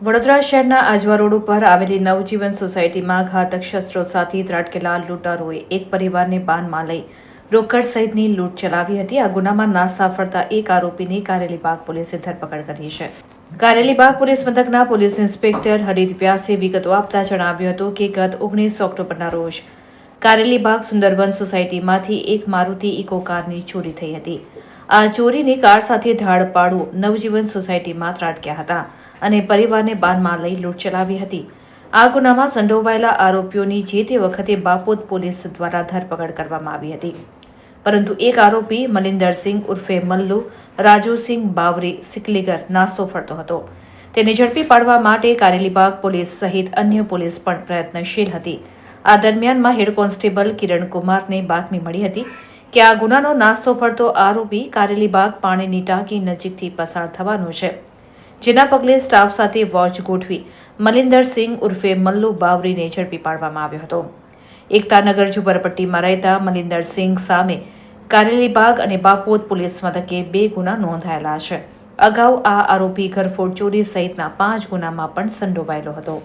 વડોદરા શહેરના આજવા રોડ ઉપર આવેલી નવજીવન સોસાયટીમાં ઘાતક શસ્ત્રો સાથે ત્રાટકેલા લૂંટારોએ એક પરિવારને બાનમાં લઈ રોકડ સહિતની લૂંટ ચલાવી હતી. આ ગુનામાં નાસ્તા ફરતા એક આરોપીની કારેલીબાગ પોલીસે ધરપકડ કરી છે. કારેલીબાગ પોલીસ મથકના પોલીસ ઇન્સ્પેક્ટર હરિત વ્યાસે વિગતો આપતા જણાવ્યું હતું કે ગત ઓગણીસ ઓક્ટોબરના રોજ કારેલીબાગ સુંદરવન સોસાયટીમાંથી એક મારુતિ ઇકો કારની ચોરી થઈ હતી. આ ચોરીની કાર સાથે ધાડ પાડું નવજીવન સોસાયટીમાં ત્રાટક્યા હતા અને પરિવારને બાનમાં લઈ લૂંટ ચલાવી હતી. આ ગુનામાં સંડોવાયેલા આરોપીઓની જે તે વખતે બાપોદ પોલીસ દ્વારા ધરપકડ કરવામાં આવી હતી. પરંતુ એક આરોપી મલિંદરસિંહ ઉર્ફે મલ્લુ, રાજુસિંહ બાવરી, સિકલીગર નાસ્તો ફરતો હતો. તેને ઝડપી પાડવા માટે કારેલીબાગ પોલીસ સહિત અન્ય પોલીસ પણ પ્રયત્નશીલ હતી. આ દરમિયાનમાં હેડ કોન્સ્ટેબલ કિરણ કુમારને બાતમી મળી હતી કે આ ગુનાનો નાસ્તો ફરતો આરોપી કારેલીબાગ પાણીની ટાંકી નજીકથી પસાર થવાનો છે, જેના પગલે સ્ટાફ સાથે વોચ ગોઠવી મલિંદરસિંહ ઉર્ફે મલ્લુ બાવરીને ઝડપી પાડવામાં આવ્યો હતો. એકતાનગર ઝુંપડપટ્ટીમાં રહેતા મલિંદરસિંહ સામે કારેલીબાગ અને બાપોદ પોલીસ મથકે બે ગુના નોંધાયેલા છે. અગાઉ આ આરોપી ઘરફોડ ચોરી સહિતના પાંચ ગુનામાં પણ સંડોવાયેલો હતો.